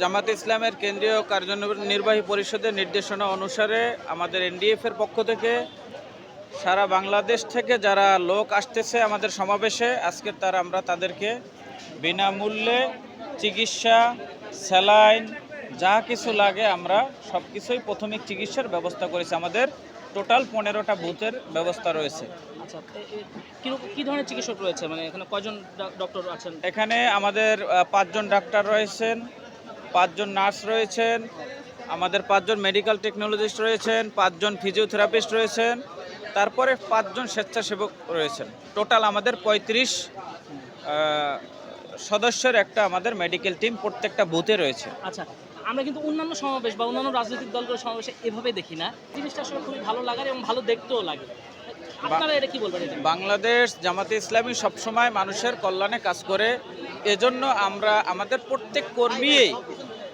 জামাত ইসলামের কেন্দ্রীয় কার্যনির্বাহী পরিষদের নির্দেশনা অনুসারে আমাদের এনডিএফ এর পক্ষ থেকে সারা বাংলাদেশ থেকে যারা লোক আসতেছে আমাদের সমাবেশে আজকে তার আমরা তাদেরকে বিনামূল্যে চিকিৎসা স্যালাইন যা কিছু লাগে আমরা সব কিছুই প্রাথমিক চিকিৎসার ব্যবস্থা করেছি। আমাদের টোটাল পনেরোটা বুথের ব্যবস্থা রয়েছে। আচ্ছা কি ধরনের চিকিৎসক রয়েছে? মানে এখানে কয়জন ডক্টর আছেন? এখানে আমাদের পাঁচজন ডাক্তার রয়েছেন। পাঁচজন নার্স রয়েছেন আমাদের পাঁচজন মেডিকেল টেকনোলজিস্ট রয়েছেন পাঁচজন ফিজিওথেরাপিস্ট রয়েছেন তারপরে পাঁচজন স্বেচ্ছাসেবক রয়েছেন। টোটাল আমাদের পঁয়ত্রিশ সদস্যের একটা আমাদের মেডিকেল টিম প্রত্যেকটা বুথে রয়েছে। আচ্ছা আমরা কিন্তু অন্যান্য সমাবেশ বা অন্যান্য রাজনৈতিক দলগুলোর সমাবেশে এভাবে দেখি না। জিনিসটা আসলে খুবই ভালো লাগার এবং ভালো দেখতেও লাগে। আপনারা এটা কি বলবেন বাংলাদেশ জামাতে ইসলামী সবসময় মানুষের কল্যাণে কাজ করে। এজন্য আমরা আমাদের প্রত্যেক কর্মীই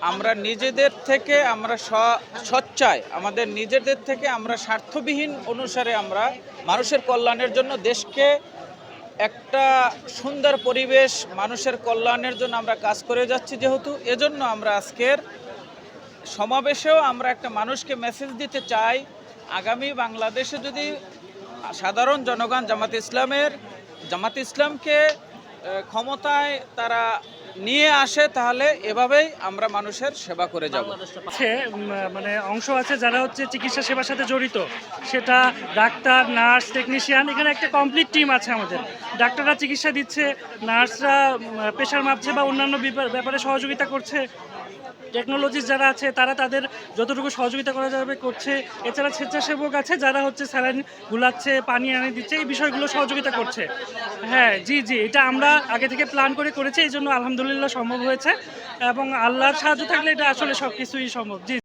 আমরা নিজেদের থেকে আমরা স- সচ্চাই আমাদের নিজেদের থেকে আমরা স্বার্থবিহীন অনুসারে আমরা মানুষের কল্যাণের জন্য দেশকে একটা সুন্দর পরিবেশ, মানুষের কল্যাণের জন্য আমরা কাজ করে যাচ্ছি যেহেতু। এজন্য আমরা আজকের সমাবেশেও আমরা একটা মানুষকে মেসেজ দিতে চাই। আগামী বাংলাদেশে যদি সাধারণ জনগণ জামাত ইসলামের, জামাত ইসলামকে ক্ষমতায় তারা নিয়ে আসে, তাহলে এভাবেই আমরা মানুষের সেবা করে যাব। মানে অংশ আছে যারা হচ্ছে চিকিৎসা সেবার সাথে জড়িত। সেটা ডাক্তার, নার্স টেকনিশিয়ান এখানে একটা কমপ্লিট টিম আছে আমাদের। ডাক্তাররা চিকিৎসা দিচ্ছে, নার্সরা প্রেশার মাপছে বা অন্যান্য ব্যাপারে সহযোগিতা করছে। টেকনোলজিস্ট যারা আছে, তারা তাদের যতটুকু সহযোগিতা করা যাবে করছে। এছাড়া স্বেচ্ছাসেবক আছে যারা হচ্ছে স্যালাইন গুলাচ্ছে, পানি এনে দিচ্ছে, এই বিষয়গুলো সহযোগিতা করছে। হ্যাঁ জি জি, এটা আমরা আগে থেকে প্ল্যান করে করেছি, এই জন্য আলহামদুলিল্লাহ সম্ভব হয়েছে এবং আল্লাহর সাহায্য থাকলে এটা আসলে সব কিছুই সম্ভব। জি